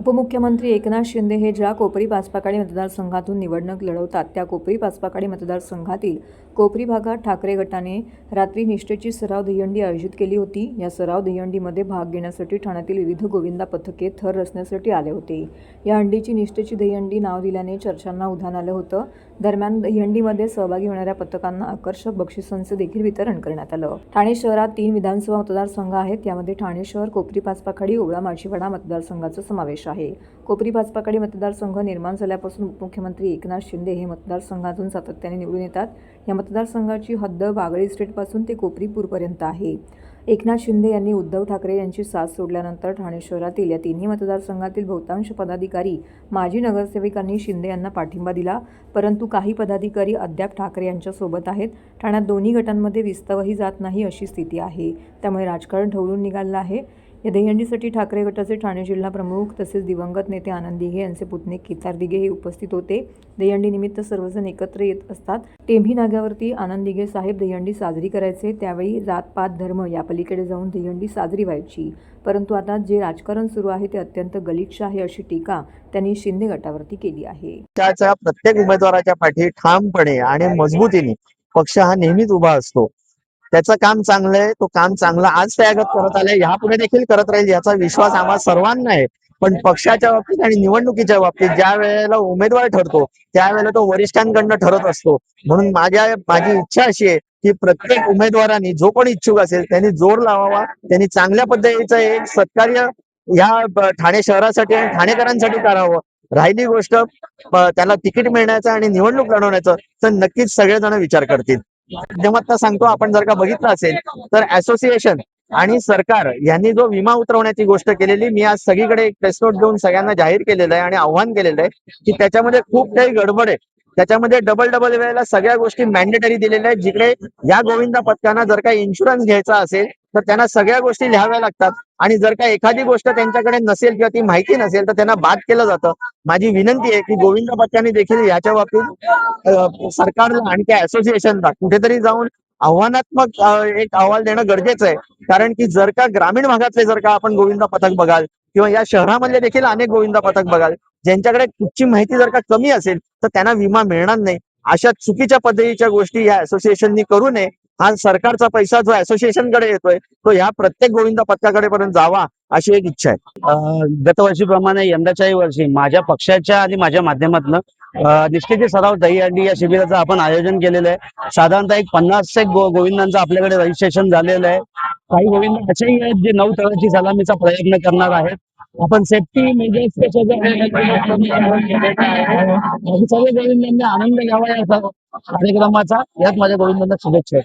उपमुख्यमंत्री एकनाथ शिंदे हे ज्या कोपरी पाचपाकाडी मतदारसंघातून निवडणूक लढवतात त्या कोपरी पाचपाकाडी मतदारसंघातील कोपरी भागात ठाकरे गटाने रात्री निष्ठेची सराव दहीहंडी आयोजित केली होती. या सराव दहीहंडीमध्ये भाग घेण्यासाठी ठाण्यातील विविध गोविंदा पथके थर रचण्यासाठी आले होते. या हंडीची निष्ठेची दहीहंडी नाव दिल्याने चर्चांना उधाण आलं होतं. दरम्यान दहीहंडीमध्ये सहभागी होणाऱ्या पथकांना आकर्षक बक्षिसांचं देखील वितरण करण्यात आलं. ठाणे शहरात तीन विधानसभा मतदारसंघ आहेत. यामध्ये ठाणे शहर कोपरी पाचपाखाडी ओवळा माचीवाडा मतदारसंघाचा समावेश आहे. कोपरी भाजपाकडे मतदारसंघ निर्माण झाल्यापासून उपमुख्यमंत्री एकनाथ शिंदे हे मतदारसंघातून सातत्याने निवडून येतात. या मतदारसंघाची हद्द बागळी स्ट्रीटपासून ते कोपरीपूरपर्यंत आहे. एकनाथ शिंदे यांनी उद्धव ठाकरे यांची साथ सोडल्यानंतर ठाणे शहरातील या तिन्ही मतदारसंघातील बहुतांश पदाधिकारी माजी नगरसेविकांनी शिंदे यांना पाठिंबा दिला. परंतु काही पदाधिकारी अद्याप ठाकरे यांच्यासोबत आहेत. ठाण्यात दोन्ही गटांमध्ये विस्तवही जात नाही अशी स्थिती आहे. त्यामुळे राजकारण ढवळून निघालं आहे. या दहीहंडीसाठी ठाकरे गटाचे ठाणे जिल्हा प्रमुख तसेच दिवंगत नेते आनंद दिघे यांचे पुतणे केतार दिघे हे उपस्थित होते. दहीहंडीनिमित्त सर्वजण एकत्र येत असतात. टेम्ही नाग्यावरती आनंद दिघे साहेब दहीहंडी साजरी करायचे. त्यावेळी जात पात धर्म या पलीकडे जाऊन दहीहंडी साजरी व्हायची. परंतु आता जे राजकारण सुरू आहे ते अत्यंत गलिच्छ आहे अशी टीका त्यांनी शिंदे गटावरती केली आहे. पक्षाच्या प्रत्येक उमेदवाराच्या पाठी ठामपणे आणि मजबूतीने पक्ष हा नेहमीच उभा असतो. त्याचं काम चांगलं आहे तो काम चांगलं आज त्यागत करत आलाय यापुढे देखील करत राहील याचा विश्वास आम्हा सर्वांना आहे. पण पक्षाच्या बाबतीत आणि निवडणुकीच्या बाबतीत ज्या वेळेला उमेदवार ठरतो त्यावेळेला तो वरिष्ठांकडनं ठरत असतो. म्हणून माझ्या माझी इच्छा अशी आहे की प्रत्येक उमेदवारांनी जो कोणी इच्छुक असेल त्यांनी जोर लावावा त्यांनी चांगल्या पद्धतीचं एक सत्कार्य या ठाणे शहरासाठी आणि ठाणेकरांसाठी करावं. राहिली गोष्ट त्याला तिकीट मिळण्याचं आणि निवडणूक लढवण्याचं तर नक्कीच सगळेजण विचार करतील. माध्यमात सांगतो आपण जर का बघितलं असेल तर असोसिएशन आणि सरकार यांनी जो विमा उतरवण्याची गोष्ट केलेली मी आज सगळीकडे एक प्रेस नोट देऊन सगळ्यांना जाहीर केलेलं आहे आणि आव्हान केलेलं आहे की त्याच्यामध्ये खूप काही गडबड आहे. त्याच्यामध्ये डबल डबल वेळेला सगळ्या गोष्टी मॅन्डेटरी दिलेल्या आहेत. जिकडे या गोविंदा पथकांना जर का इन्शुरन्स घ्यायचा असेल तर त्यांना सगळ्या गोष्टी लिहाव्या लागतात. आणि जर का एखादी गोष्ट त्यांच्याकडे नसेल किंवा ती माहिती नसेल तर त्यांना बाद केलं जातं. माझी विनंती आहे की गोविंदा पथकांनी देखील याच्या बाबतीत सरकारला आणि त्या असोसिएशनला कुठेतरी जाऊन आव्हानात्मक एक अहवाल देणं गरजेचं आहे. कारण की जर का ग्रामीण भागातले जर का आपण गोविंदा पथक बघाल किंवा या शहरामधले देखील अनेक गोविंदा पथक बघाल ज्यांच्याकडे कुठची माहिती जर का कमी असेल तर त्यांना विमा मिळणार नाही. अशा चुकीच्या पद्धतीच्या गोष्टी या असोसिएशननी करू नये. हा सरकारचा पैसा जो असोसिएशनकडे येतोय तो या प्रत्येक गोविंदा पथकाकडे पर्यंत जावा अशी एक इच्छा आहे. गतवर्षीप्रमाणे यंदाच्याही वर्षी माझ्या पक्षाच्या आणि माझ्या माध्यमातून निष्ठेचे सराव दहीहंडी या शिबिराचं आपण आयोजन केलेलं आहे. साधारणतः एक पन्नास एक गो गोविंदांचं आपल्याकडे रजिस्ट्रेशन झालेलं आहे. काही गोविंद असेही आहेत जे नऊ तळाची सलामीचा प्रयत्न करणार आहेत. आपण सेफ्टी म्हणजे सगळे गोविंदांनी आनंद घ्यावा या कार्यक्रमाचा. यात माझ्या गोविंदांना शुभेच्छा